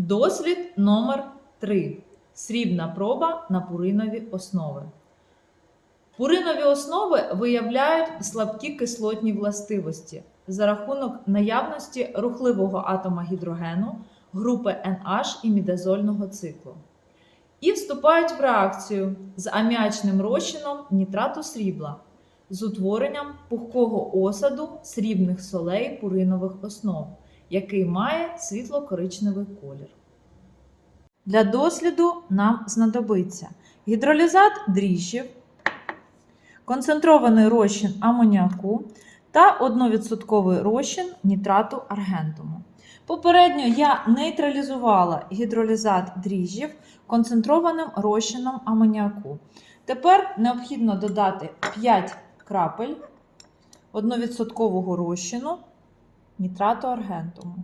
Дослід номер 3. Срібна проба на пуринові основи. Пуринові основи виявляють слабкі кислотні властивості за рахунок наявності рухливого атома гідрогену, групи NH і мідазольного циклу. І вступають в реакцію з аміачним розчином нітрату срібла з утворенням пухкого осаду срібних солей пуринових основ, який має світло-коричневий колір. Для досліду нам знадобиться гідролізат дріжджів, концентрований розчин амоніаку та 1% розчин нітрату аргентуму. Попередньо я нейтралізувала гідролізат дріжджів концентрованим розчином амоніаку. Тепер необхідно додати 5 крапель 1% розчину нітрату аргентуму.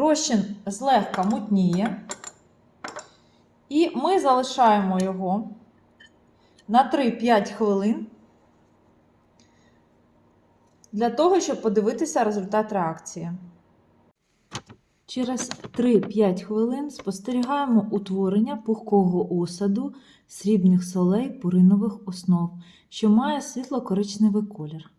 Розчин злегка мутніє, і ми залишаємо його на 3-5 хвилин для того, щоб подивитися результат реакції. Через 3-5 хвилин спостерігаємо утворення пухкого осаду срібних солей пуринових основ, що має світло-коричневий колір.